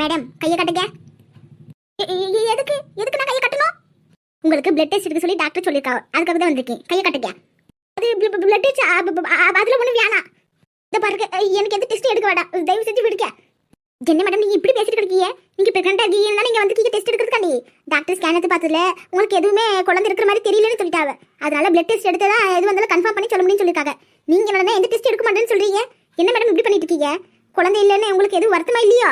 Madam கையை கட்டுங்க. எதுக்கு? எதுக்கு நான் கையை கட்டணும்? உங்களுக்கு பிளட் டெஸ்ட் எடுக்க சொல்லி டாக்டர் சொல்லியிருக்காங்க. அதுக்காக தான் வந்திருக்கேன். கையை கட்டுங்க. அது பிளட் டெஸ்ட் அதில் ஒன்றும் வேணாம். இதை பாருங்க. எனக்கு எந்த டெஸ்ட் எடுக்க வேண்டாம் தயவு செஞ்சு விடுங்க. என்ன மேடம் நீங்க இப்படி பேசிட்டு இருக்கீங்க நீங்க பிரெக்னண்டா இருக்கீங்க நீங்க வந்து டெஸ்ட் எடுக்கிறதுக்காண்டி. டாக்டர் ஸ்கேன் எடுத்து பார்த்ததுல உங்களுக்கு எதுவுமே குழந்தை இருக்கிற மாதிரி தெரியலன்னு சொல்லிட்டாங்க. அதனால பிளட் டெஸ்ட் எடுத்து தான் எது வந்தாலும் கன்ஃபார்ம் பண்ணி சொல்ல முடியும்னு சொல்லியிருக்காங்க. நீங்க என்ன எந்த டெஸ்ட் எடுக்க மாட்டேன்னு சொல்றீங்க? என்ன மேடம் இப்படி பண்ணிட்டு இருக்கீங்க? குழந்தை இல்லைன்னு உங்களுக்கு எதுவும் வருத்தமா இல்லையா?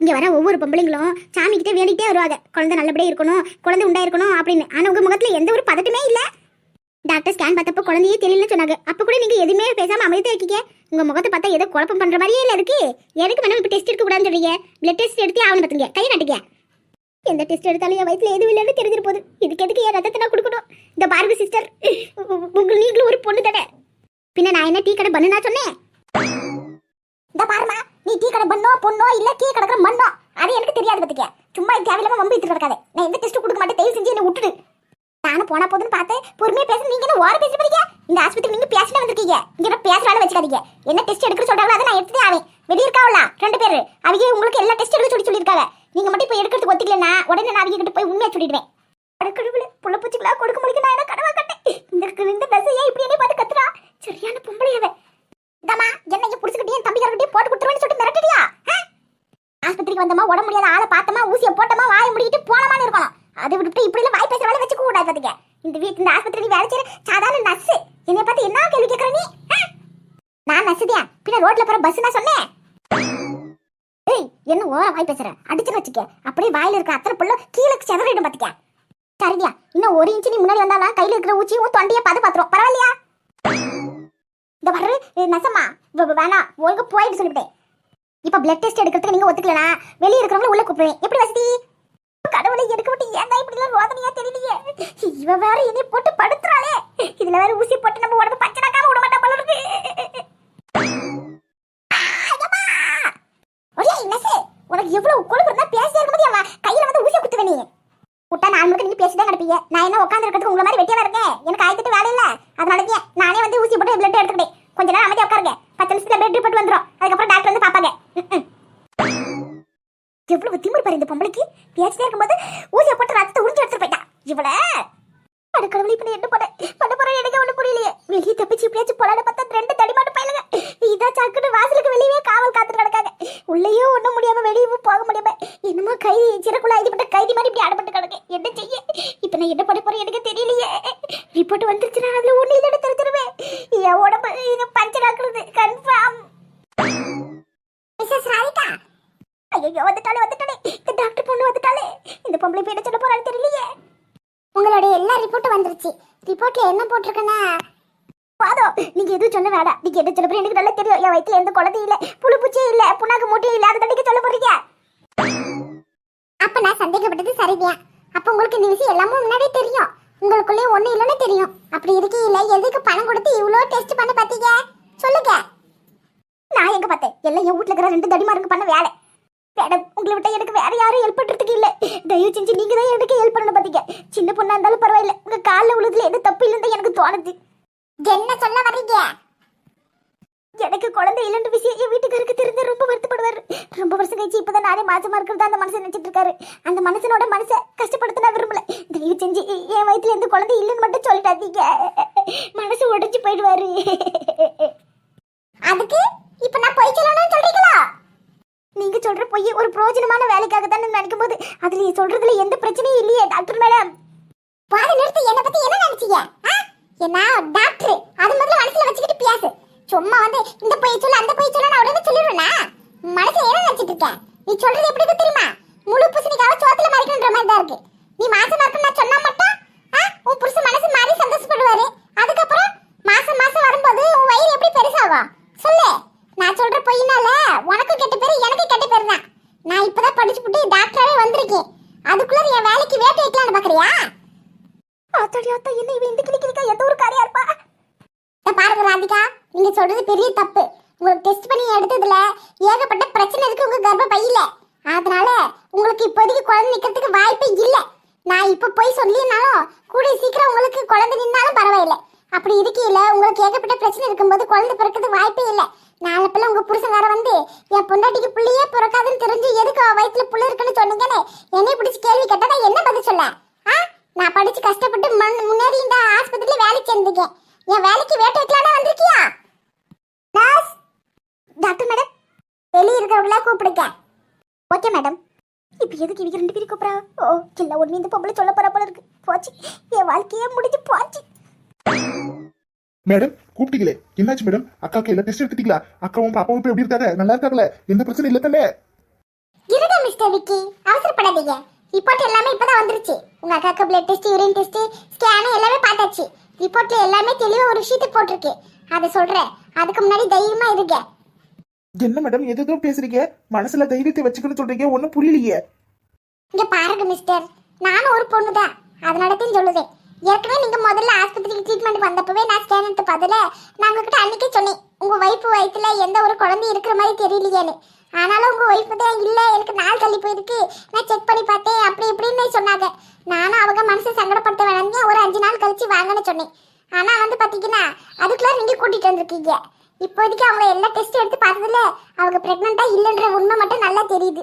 இங்கே வர ஒவ்வொரு பொம்பளைங்களும் சாமிக்கிட்டே கிட்ட வருவாங்க. குழந்தை நல்லபடியாக இருக்கணும் குழந்தை உண்டாயிருக்கணும் அப்படின்னு. ஆனால் உங்கள் முகத்தில் எந்த ஒரு பதட்டமே இல்லை. டாக்டர் ஸ்கேன் பார்த்தப்போ குழந்தையே தெரியலன்னு சொன்னாங்க. அப்போ கூட நீங்கள் எதுவுமே பேசாமல் அமைதியாக இருக்கீங்க. உங்கள் முகத்தை பார்த்தா ஏதோ குழப்பம் பண்ணுற மாதிரியே இல்லை இருக்கு எனக்கு மேடம் இப்போ டெஸ்ட் எடுக்கக்கூடாதுன்னு சொல்றீங்க? பிளட் டெஸ்ட் எடுத்து ஆகணும் பார்த்துங்க கை நட்டுங்க. எந்த டெஸ்ட் எடுத்தாலும் என் வயசில் எதுவும் இல்லைன்னு தெரிஞ்சிரு போகுது. இதுக்கு எதுக்கு என் ரத்தத்தை நான் கொடுக்கணும்? இந்த பாருங்க சிஸ்டர் உங்களுக்கு நீங்களும் ஒரு பொண்ணு தானே. பின்ன நான் என்ன டீ கடை பண்ணுனா சொன்னேன்? இந்த பாருமா கடை பண்ணோ பொண்ணோ இல்ல கீழே கிடக்குற மண்ணோ. அது எனக்கு தெரியாது பத்திக்க. சும்மா தேவையில்லாம வம்பு இட்டு கிடக்காது. நான் எந்த டெஸ்ட் கொடுக்க மாட்டேன்? தயவு செஞ்சு என்ன விட்டுடு. நானும் போனா போதுன்னு பார்த்தேன். பொறுமையா பேச. நீங்க என்ன ஓர பேசி படிக்க இந்த ஆஸ்பத்திரி நீங்க பேசிட்டு வந்திருக்கீங்க. இங்க பேசுறாலும் வச்சுக்காதீங்க. என்ன டெஸ்ட் எடுக்க சொல்றாங்களோ அதை நான் எடுத்துட்டே ஆவேன். வெளியே இருக்காவல ரெண்டு பேரு. அவங்க உங்களுக்கு எல்லா டெஸ்ட் எடுக்க சொல்லி சொல்லியிருக்காங்க நீங்க மட்டும் இப்ப எடுக்கிறதுக்கு ஒத்துக்கலன்னா உடனே நான் அவங்க கிட்ட போய் உண்மையா சொல்லிடுவேன். புள்ள பூச்சிகளா கொடுக்க முடியும் நான் என்ன கடவா கட்டேன். இந்த இந்த தசையா இப்படி என்ன பார்த்து கத்துறா. சரியான பொம்பளை இந்தாம்மா என்னைய புடிச்சுக்கிட்டே தம்பி தம்பிக்காரர்கிட்டயே போட்டு கொடுத்துருவேன்னு சொல்லிட்டு மிரட்டிடியா ஆஸ்பத்திரிக்கு வந்தமா உடம்பு முடியாத ஆளை பார்த்தமா ஊசியை போட்டமா வாயை முடிக்கிட்டு போனமான்னு இருக்கணும். அதை விட்டுட்டு இப்படி எல்லாம் வாய் பேசுற வேலை வச்சுக்க கூடாது பாத்துக்க. இந்த வீட்டு இந்த ஆஸ்பத்திரி வேலை செய்யற சாதாரண நர்ஸ் என்னை பார்த்து என்ன கேள்வி கேட்கற நீ? நான் நர்ஸுதியா பின்ன ரோட்ல போற பஸ் நான் சொன்னேன். ஏய் என்ன ஓர வாய் பேசுற? அடிச்சு வச்சுக்க. அப்படியே வாயில இருக்க அத்தனை புள்ள கீழே செதறிடும் பாத்துக்க. சரியா இன்னும் ஒரு இன்ச்சு நீ முன்னாடி வந்தாலும் கையில இருக்கிற ஊச்சி உன் தொண்டையை பாது பாத்துரும் பரவாயில்லையா? இந்த வர்ற நசம்மா வ- வேணாம். ஒழுங்கு போயிட்டு சொல்லிவிட்டேன். இப்போ பிளட் டெஸ்ட் எடுக்கிறதுக்கு நீங்க ஒத்துக்கலனா வெளியே இருக்கிறவங்கள உள்ள கூப்பிடுவேன். எப்படி வசதி? கடவுளை எடுக்க விட்டு ஏன் இப்படி எல்லாம் ரோதனையா தெரியலையே? இவ வேற என்னை போட்டு படுத்துறாளே. இதுல வேற ஊசி போட்டு நம்ம உடம்பு பச்சனாக்காம விட மாட்டா போல இருக்கு. ஒரே உனக்கு எவ்வளவு கொழுப்பு இருந்தா பேசியா இருக்கும்போது கையில வந்து ஊசியை குத்துவ நீ. விட்டா நான் முழுக்க நீங்க பேசிதான் கிடப்பீங்க. நான் என்ன உட்காந்து இருக்கிறதுக்கு உங்களை மாதிரி வெட்டியா இருக்கேன்? எனக்கு ஆயிட்டு வேலை இல்ல. அதனால நானே வந்து ஊசி போட்டு பிளட் எடுத்துக்கிட்டேன். கொஞ்ச நேரம் அமைதியா உட்காருங்க. பத்து நிமிஷத்துல பிளட் ரிப்போர்ட் வந்துடும் அதுக்கப்புறம் டாக்டர் வந்து பாப்பாங்க எவ்வளவு திமிரு பாரு இந்த பொம்பளைக்கு. பேசிட்டே இருக்கும்போது ஊசியை போட்டு ரத்தத்தை உறிஞ்சு எடுத்துட்டு போயிட்டா. இவள. அடுக்கடவுளை இப்ப என்ன பண்ண பண்ண போறேன் எனக்கு ஒண்ணு புரியலையே. வெளியே தப்பிச்சு இப்படியாச்சும் போலான்னு பார்த்தா ரெண்டு தடிமாட்டு பயிலுங்க இதா சாக்குன்னு வாசலுக்கு வெளியே காவல் காத்துட்டு கிடக்காங்க உள்ளேயே ஒன்றும் முடியாம வெளியவும் போக முடியாம என்னமோ கை சிறக்குள்ள ஐதிப்பட்ட கைதி மாதிரி இப்படி அடப்பட்டு கிடக்கு. என்ன செய்ய? இப்போ நான் என்ன பண்ண போறேன் எனக்கு தெரியலையே. ரிப்போர்ட் வந்துருச்சுன்னா அதுல ஒண்ணு இல்லைன்னு தெரிஞ்சிருவேன். என் உடம்பு இது பஞ்சர் ஆக்குறது. Confirm Mrs Radhika. ஐயோ வந்துட்டாலே வந்துட்டாலே இந்த டாக்டர் பொண்ணு வந்துட்டாலே இந்த பொம்பளை பேட சொல்ல போறான்னு தெரியலையே. உங்களுடைய எல்லா ரிப்போர்ட்டும் வந்துருச்சு. ரிப்போர்ட்ல என்ன போட்டிருக்குன்னா பாதோ நீங்க எதுவும் சொல்ல வேண்டாம் நீங்க எது சொல்ல எனக்கு நல்லா தெரியும். என் வயித்துல எந்த குழந்தையும் இல்ல புழு பூச்சி இல்ல புண்ணாக்கு மூட்டையும் இல்ல. அதை நீங்க சொல்ல போறீங்க? அப்ப நான் சந்தேகப்பட்டது சரிதான். அப்ப உங்களுக்கு இந்த விஷயம் எல்லாமே முன்னாடியே தெரியும். உங்களுக்குள்ளே ஒண்ணு இல்லைன்னு தெரியும். அப்படி இருக்கையில எதுக்கு பணம் கொடுத்து இவ்வளோ டெஸ்ட் பண்ண பாத்தீங்க? சொல்லுங்க. நான் எங்க பார்த்தேன்? எல்லாம் என் வீட்ல இருக்கிற ரெண்டு தடிமாருக்கு பண்ண வேலை. மேடம் உங்களை விட்ட எனக்கு வேற யாரும் ஹெல்ப் பண்றதுக்கு இல்ல. தயவு செஞ்சு நீங்க தான் எனக்கு ஹெல்ப் பண்ணணும் பாத்தீங்க. சின்ன பொண்ணா இருந்தாலும் பரவாயில்ல. உங்க கால்ல விழுதுல எந்த தப்பு இல்லைன்னு எனக்கு தோணுது. என்ன சொல்ல வரீங்க எனக்கு குழந்தை இல்லைன்ற விஷயம் என் வீட்டுக்காருக்கு தெரிஞ்ச ரொம்ப வருத்தப்படுவார். ரொம்ப வருஷம் கழிச்சு இப்பதான் நானே மாசமா இருக்கிறதா அந்த மனுஷன் நினைச்சிட்டு இருக்காரு அந்த மனுஷனோட மனசை கஷ்டப்படுத்த நான் விரும்பல. தயவு செஞ்சு என் வயிற்றுல எந்த குழந்தை இல்லைன்னு மட்டும் சொல்லிட்டாதீங்க மனசு உடைஞ்சு போயிடுவாரு. அதுக்கு இப்ப நான் பொய் சொல்லணும்னு சொல்றீங்களா? நீங்க சொல்ற பொய் ஒரு பிரயோஜனமான வேலைக்காக தான் நினைக்கும் போது அதுல சொல்றதுல எந்த பிரச்சனையும் இல்லையே டாக்டர் மேடம். பாதி நிறுத்தி என்ன பத்தி என்ன நினைச்சீங்க? ஆ? டாக்டர் அது முதல்ல மனசுல வச்சுக்கிட்டு பேசு சும்மா வந்து இந்த போய் சொல்ல அந்த போய் சொல்ல நான் உடனே சொல்லிடுவேனா? மனசுல என்ன நினைச்சிட்டு இருக்க? நீ சொல்றது எப்படி இருக்கு தெரியுமா? முழு பூசணிக்காக சோத்துல மறைக்கணுன்ற மாதிரி தான் இருக்கு. நீ மாசமா இருக்குன்னு நான் சொன்னா மட்டும் ஆ? உன் புருஷன் மனசு மாறி சந்தோஷப்படுவாரு. அதுக்கப்புறம் மாசம் மாசம் வரும்போது உன் வயிறு எப்படி பெருசாகும்? சொல்லு. நான் சொல்ற பொய்னால உனக்கும் கெட்ட பேரு எனக்கு கெட்ட பேரு தான். நான் இப்பதான் படிச்சு விட்டு டாக்டராகவே வந்திருக்கேன். அதுக்குள்ள என் வேலைக்கு வேட்டு வைக்கலாம்னு பாக்குறியா? ஆத்தாடி ஆத்தா என்ன இவன் இந்த கிளிக்கிளிக்கா எந்த ஒரு காரியா இருப்பா? இத பாருங்க ராதிகா நீங்க சொல்றது பெரிய தப்பு. உங்களுக்கு டெஸ்ட் பண்ணி எடுத்ததுல ஏகப்பட்ட பிரச்சனை இருக்கு உங்க கர்ப்ப பையில அதனால உங்களுக்கு இப்போதைக்கு குழந்தை நிக்கிறதுக்கு வாய்ப்பே இல்ல. நான் இப்ப போய் சொல்லினாலும் கூடிய சீக்கிரம் உங்களுக்கு குழந்தை நின்னாலும் பரவாயில்ல. அப்படி இருக்கையில உங்களுக்கு ஏகப்பட்ட பிரச்சனை இருக்கும்போது குழந்தை பிறக்கிறது வாய்ப்பே இல்ல. நாளை பிள்ளை உங்க புருஷங்கார வந்து என் பொண்டாட்டிக்கு புள்ளியே பிறக்காதுன்னு தெரிஞ்சு எதுக்கு அவ புள்ள இருக்குன்னு சொன்னீங்கன்னு? என்னை பிடிச்சி கேள்வி கேட்டா என்ன பதில் சொல்ல? நான் படிச்சு கஷ்டப்பட்டு முன்- முன்னேறி இந்த ஆஸ்பத்திரியில வேலைக்கு சேர்ந்திருக்கேன். என் வேலைக்கு வேட்டை வைக்கலான்னு வந்திருக்கியா? நர்ஸ் டாக்டர் மேடம் வெளியே இருக்கிறவங்கள கூப்பிடுங்க. ஓகே மேடம் இப்போ எதுக்கு இவங்க ரெண்டு பேரும் கூப்பிட்றா? ஓ இல்லை ஒன்று இந்த பொம்பளை சொல்ல போற போல இருக்கு. போச்சு. என் வாழ்க்கையே முடிஞ்சு போச்சு. மேடம் கூப்பிட்டீங்களே. என்னாச்சு மேடம் அக்காக்கு எல்லாம் டெஸ்ட் எடுத்துட்டீங்களா? அக்காவும் பாப்பாவும் இப்ப எப்படி இருக்காங்க? நல்லா இருக்காங்களே? எந்த பிரச்சனை இல்ல தானே இருங்க மிஸ்டர் விக்கி. அவசரப்படாதீங்க. ரிப்போர்ட் எல்லாமே இப்பதான் வந்துருச்சு. உங்க அக்காக்கு blood test urine test scan எல்லாமே பார்த்தாச்சு. ரிப்போர்ட்ல எல்லாமே தெளிவா ஒரு ஷீட் போட்டிருக்கு. அதை சொல்றேன். அதுக்கு முன்னாடி தைரியமா இருங்க. என்ன மேடம் எதோ பேசுறீங்க? மனசுல தைரியத்தை வச்சுக்கணும்னு சொல்றீங்க. ஒன்னும் புரியலையே. இங்க பாருங்க மிஸ்டர் நானும் ஒரு பொண்ணு தான் அதனால தான் சொல்லுதேன். ஏற்கனவே நீங்க முதல்ல ஆஸ்பத்திரிக்கு ட்ரீட்மெண்ட் வந்தப்பவே நான் ஸ்கேன் எடுத்து பார்த்தல நான் உங்ககிட்ட அன்னைக்கே சொன்னேன். உங்க ஒய்ஃப் வயித்துல எந்த ஒரு குழந்தை இருக்கிற மாதிரி தெரியலையேன்னு. ஆனாலும் உங்க ஒய்ஃப் தான் இல்ல எனக்கு நாள் தள்ளி போயிருக்கு. நான் செக் பண்ணி பார்த்தேன். அப்படி இப்படின்னு சொன்னாங்க. நானும் அவங்க மனசை சங்கடப்படுத்த வேணாங்க ஒரு அஞ்சு நாள் கழிச்சு வாங்கன்னு சொன்னேன். ஆனா வந்து பாத்தீங்கன்னா அதுக்குள்ள நீங்க கூட்டிட்டு வந்திருக்கீங்க. இப்போதைக்கு அவங்க எல்லா டெஸ்ட் எடுத்து பார்த்ததுல அவங்க பிரெக்னண்டா இல்லைன்ற உண்மை மட்டும் நல்லா தெரியுது.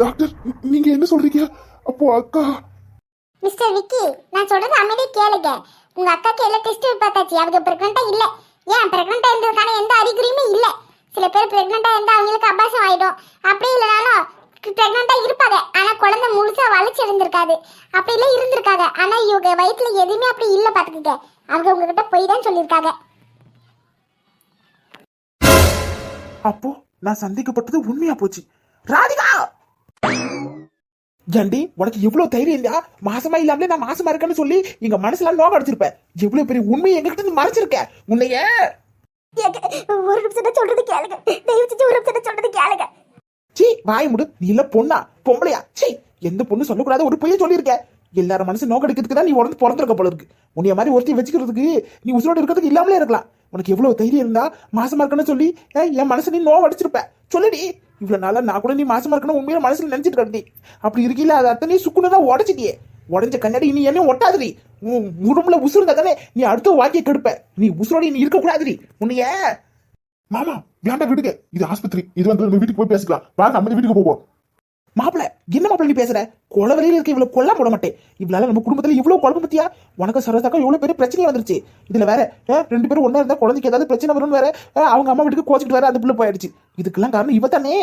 டாக்டர் நீங்க என்ன சொல்றீங்க? அப்போ அக்கா மிஸ்டர் விக்கி நான் சொல்றது அமைதியா கேளுங்க. உங்க அக்காக்கு எல்லா டெஸ்ட் பார்த்தாச்சு அவங்க பிரெக்னண்டா இல்ல. ஏன் பிரெக்னண்டா இருந்ததுக்கான எந்த சில பேர் பிரெக்னண்டா இருந்தா அவங்களுக்கு அபாசம் ஆயிடும். அப்படி இல்லைனாலும் பிரெக்னண்டா இருப்பாங்க. ஆனா குழந்தை முழுசா வளர்ச்சி அடைந்திருக்காது அப்படி இல்ல இருந்திருக்காங்க. ஆனா இவங்க வயித்துல எதுவுமே அப்படி இல்ல பாத்துக்கிட்ட அவங்க உங்ககிட்ட போய் தான் சொல்லியிருக்காங்க. அப்போ நான் சந்தேகப்பட்டது உண்மையா போச்சு? ராதிகா! ஜண்டி உனக்கு எவ்வளவு தைரியம் இல்லையா? மாசமா இல்லாமலே நான் மாசமா இருக்கேன்னு சொல்லி எங்க மனசுல நோக அடிச்சிருப்பேன் எவ்வளவு பெரிய உண்மையை எங்ககிட்ட இருந்து மறைச்சிருக்க? உன்னைய! ஒரு நிமிஷம் சொல்றது கேளுங்க. தயவு செஞ்சு ஒரு நிமிஷம் சொல்றது கேளுங்க. சீ வாய் முடு. நீ இல்ல பொண்ணா பொம்பளையா? சீ எந்த பொண்ணு சொல்லக்கூடாத. ஒரு பொய்ய சொல்லியிருக்க. எல்லாரும் மனசு நோக்கடிக்கிறதுக்கு தான் நீ உடந்து பிறந்திருக்க போல இருக்கு. உன்னைய மாதிரி ஒருத்தி வச்சுக்கிறதுக்கு நீ உசுரோடு இருக்கிறதுக்கு இல்லாமலே இருக்கலாம். உனக்கு எவ்வளவு தைரியம் இருந்தா மாசமா இருக்கணும்னு சொல்லி என் மனசு நீ நோவ அடிச்சிருப்ப. சொல்லுடி. இவ்வளவு நாளா நான் கூட நீ மாசமா இருக்கணும் உண்மையில மனசுல நினைச்சிட்டு கிடந்தி அப்படி இருக்கீல அது அத்தனை சுக்குன்னு தான் உடச்சிட்டியே. உடஞ்ச கண்ணாடி நீ என்ன ஒட்டாதுடி. உன் உடம்புல உசுருங்க தானே நீ அடுத்த வாக்கியை கெடுப்ப. நீ உசுரோடி நீ இருக்கக்கூடாதுடி உன்னைய. மாமா வேண்டாம் விடுங்க. இது ஆஸ்பத்திரி. இது வந்து நம்ம வீட்டுக்கு போய் பேசிக்கலாம். வாங்க நம்ம வீட்டுக்கு போவோம். மாப்பிள என்ன மாப்பிள நீ பேசுற? கொலவரையில் இருக்க இவ்வளவு கொல்ல போட மாட்டேன். இவ்வளவு நம்ம குடும்பத்துல இவ்வளவு குழம்பு பத்தியா? உனக்கு சரதாக்கா இவ்வளவு பெரிய பிரச்சனை வந்துருச்சு. இதுல வேற ரெண்டு பேரும் ஒன்னா இருந்தா குழந்தைக்கு ஏதாவது பிரச்சனை வரும்னு வேற அவங்க அம்மா வீட்டுக்கு கோச்சிட்டு வேற அந்த பிள்ளை போயிடுச்சு. இதுக்கெல்லாம் காரணம் இவ தானே?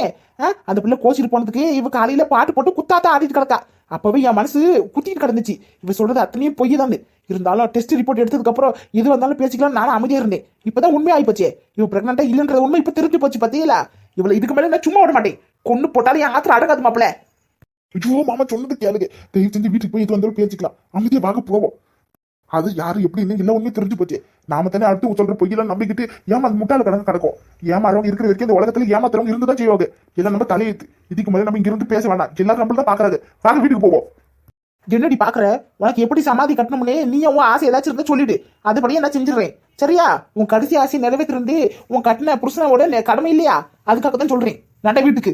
அந்த பிள்ளை கோச்சிட்டு போனதுக்கு இவ காலையில பாட்டு போட்டு குத்தாத்தா ஆடிட்டு கிடக்கா. அப்பவே என் மனசு குத்திட்டு கிடந்துச்சு. இவ சொல்றது அத்தனையும் பொய் தான் இருந்தாலும் டெஸ்ட் ரிப்போர்ட் எடுத்ததுக்கு அப்புறம் எது வந்தாலும் பேசிக்கலாம் நானும் அமைதியா இருந்தேன். இப்பதான் உண்மை ஆயிப்போச்சே இவ பிரெக்னண்டா இல்லன்ற உண்மை இப்ப தெரிஞ்சு போச்சு பாத்தீங்களா? இவளை இதுக்கு மேல நான் சும்மா விட மாட்டேன். கொண்டு போட்டாலும் என் ஆத்திரம் அடங்காது மாப்பிள்ள. ஐயோ மாமா சொன்னது கேளுங்க. தயவு செஞ்சு வீட்டுக்கு போய் இது வந்தாலும் பேசிக்கலாம். அமைதியா வாங்க போவோம். அது யாரு எப்படின்னு இல்லை உண்மை தெரிஞ்சு போச்சு. நாம தானே அடுத்து சொல்ற பொய்யெல்லாம் நம்பிக்கிட்டு ஏமா அந்த முட்டாள கடங்க கிடக்கும். ஏமாறவங்க இருக்கிற வரைக்கும் இந்த உலகத்துல ஏமாத்துறவங்க இருந்துதான் செய்வாங்க. எல்லாம் நம்ம தலையெழுத்து இதுக்கு மேல நம்ம இங்க இருந்து பேச வேண்டாம். எல்லாரும் நம்மள தான் பாக்குறாங்க வாங்க வீட்டுக்கு போவோம். என்னடி பாக்குற உனக்கு எப்படி சமாதி கட்டணும்னே நீ உன் ஆசை ஏதாச்சும் இருந்தா சொல்லிடு. அதுபடியே நான் செஞ்சிடுறேன். சரியா? உன் கடைசி ஆசையை நிறைவேற்றிருந்து உன் கட்டின புருஷனோட கடமை இல்லையா? அதுக்காக தான் சொல்றேன். நட வீட்டுக்கு.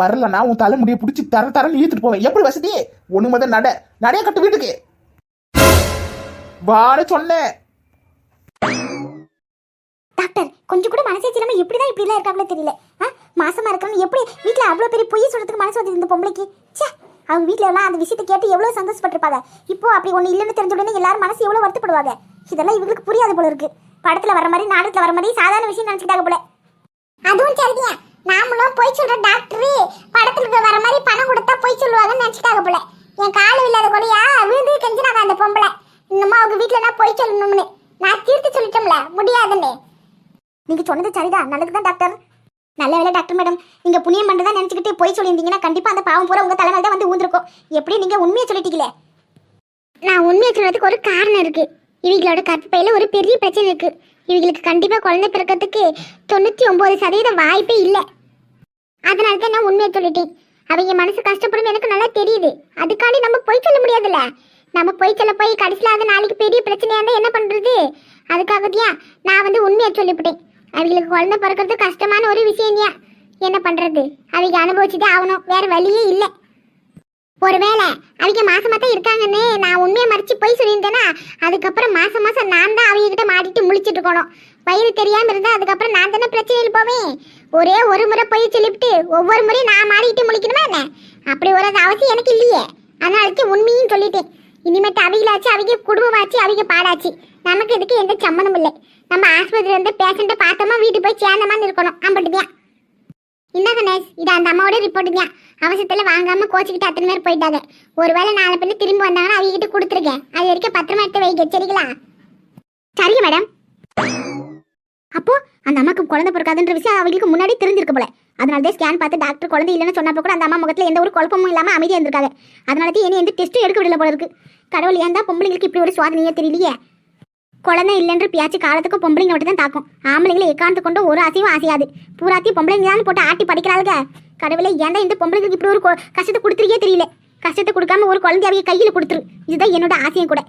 வரலன்னா உன் தலைமுடியை பிடிச்சி தர தரன்னு இழுத்துட்டு போவேன். எப்படி வசதி? ஒண்ணு முதல் நட. நடைய கட்டு வீட்டுக்கு. வாட சொன்னேன் டாக்டர் கொஞ்சம் கூட மனசே இல்லாம எப்படிதான் இப்படி எல்லாம் இருக்காங்களோ தெரியல. மாசமா இருக்கணும் எப்படி வீட்ல அவ்வளவு பெரிய பொய் சொல்றதுக்கு மனசு வந்து இந்த பொம்பளைக்கு? ச்சே அவங்க வீட்ல எல்லாம் அந்த விஷயத்தை கேட்டு எவ்வளவு சந்தோஷப்பட்டிருப்பாங்க. இப்போ அப்படி ஒண்ணு இல்லைன்னு தெரிஞ்ச உடனே எல்லாரும் மனசு எவ்வளவு வருத்தப்படுவாங்க. இதெல்லாம் இவங்களுக்கு புரியாது போல இருக்கு. படத்துல வர மாதிரி நாடகத்துல வர மாதிரி சாதாரண விஷயம் நினைச்சுக்கிட்டாங்க போல. அதுவும் சரியா நாமளும் போய் சொல்ற டாக்டரு படத்துல வர மாதிரி பணம் கொடுத்தா போய் சொல்லுவாங்கன்னு நினைச்சிட்டாங்க போல. என் காலு இல்லாத கொலையா? விழுந்து கெஞ்சினாங்க அந்த பொம்பளை. இன்னமும் அவங்க வீட்டுல நான் போய் சொல்லணும்னு. நான் தீர்த்து சொல்லிட்டோம்ல முடியாதுன்னு. நீங்க சொன்னது சரிதான். நல்லதுதான் டாக்டர். நல்ல வேலை டாக்டர் மேடம் நீங்க புண்ணியம் பண்ணதான் நினைச்சுக்கிட்டு போய் சொல்லியிருந்தீங்கன்னா கண்டிப்பா அந்த பாவம் பூரா உங்க தலைமையில தான் வந்து ஊந்திருக்கும். எப்படி நீங்க உண்மையை சொல்லிட்டீங்களே? நான் உண்மையை சொல்றதுக்கு ஒரு காரணம் இருக்கு. இவங்களோட கற்பையில் ஒரு பெரிய பிரச்சனை இருக்குது இவங்களுக்கு கண்டிப்பாக குழந்தை பிறக்கிறதுக்கு தொண்ணூற்றி ஒம்பது சதவீதம் வாய்ப்பே இல்லை. அதனால தான் நான் உண்மையை சொல்லிட்டேன். அவங்க மனசு கஷ்டப்படும் எனக்கு நல்லா தெரியுது. அதுக்காண்டி நம்ம போய் சொல்ல முடியாதுல்ல? நம்ம போய் சொல்ல போய் கடைசியில் அது நாளைக்கு பெரிய பிரச்சனையா இருந்தால் என்ன பண்ணுறது அதுக்காகத்தியா நான் வந்து உண்மையை சொல்லிவிட்டேன். அவங்களுக்கு குழந்தை பிறக்கிறது கஷ்டமான ஒரு விஷயம் என்ன பண்ணுறது அவங்க அனுபவிச்சுதான் ஆகணும். வேற வழியே இல்லை. ஒருவேளை அவங்க மாசமா தான் இருக்காங்கன்னு நான் உண்மையை மறைச்சு போய் சொல்லியிருந்தேன்னா அதுக்கப்புறம் மாசம் மாசம் நான் தான் அவங்க கிட்ட மாட்டிட்டு முழிச்சிட்டு இருக்கணும். வயிறு தெரியாம இருந்தா அதுக்கப்புறம் நான் தானே பிரச்சனையில் போவேன். ஒரே ஒரு முறை போய் சொல்லிவிட்டு ஒவ்வொரு முறையும் நான் மாறிட்டு முழிக்கணுமா என்ன? அப்படி ஒரு அவசியம் எனக்கு இல்லையே. அதனால உண்மையும் சொல்லிட்டேன். இனிமேட்டு அவிகளாச்சு அவங்க குடும்பமாச்சு அவங்க பாடாச்சு. நமக்கு இதுக்கு எந்த சம்மந்தம் இல்லை. நம்ம ஆஸ்பத்திரி வந்து பேஷண்ட்டை பார்த்தோமா வீட்டுக்கு போய் சேர்ந்தமான்னு இருக்கணும். அம்பட்டுதியா என்ன கணேஷ்? இது அந்த அம்மாவோட ரிப்போர்ட்டிங்க அவசியத்தில் வாங்காமல் வாங்காம அத்தனை பேர் போயிட்டாங்க. ஒருவேளை நாலு பேர் திரும்பி வந்தாங்கன்னா அவங்க கிட்ட கொடுத்துருக்கேன். அது வரைக்கும் பத்திரமா எடுத்து வைக்க சரிங்களா? சரிங்க மேடம் அப்போ அந்த அம்மாக்கு குழந்தை பிறக்காதுன்ற விஷயம் அவங்களுக்கு முன்னாடி தெரிஞ்சிருக்கு போல. அதனால தான் ஸ்கேன் பார்த்து டாக்டர் குழந்தை இல்லைன்னு சொன்னப்போ கூட அந்த அம்மா முகத்தில் எந்த ஒரு குழப்பமும் இல்லாமல் அமைதியாக இருந்திருக்காங்க. அதனால தான் இனி எந்த டெஸ்ட்டும் எடுக்க விடல போல இருக்கு. கடவுள் ஏன் தான் பொம்பளைங்களுக்கு இப்படி ஒரு சுவாதனையே தெரியலையே? குழந்தை இல்லைன்ற பியாச்சு காலத்துக்கும் பொம்பளைங்க மட்டும் தான் தாக்கும். ஆம்பளைங்களை எக்காந்து கொண்டு ஒரு அசையும் அசையாது. பூராத்தையும் பொம்பளைங்க தான் போட்டு ஆட்டி படிக்கிறாளுங்க கடவுளே ஏன்டா இந்த பொம்பளைங்களுக்கு இப்படி ஒரு கஷ்டத்தை கொடுத்துருக்கே தெரியல. கஷ்டத்தை கொடுக்காம ஒரு குழந்தை அவங்க கையில் கொடுத்துரு. இதுதான் என்னோட ஆசையும் கூட.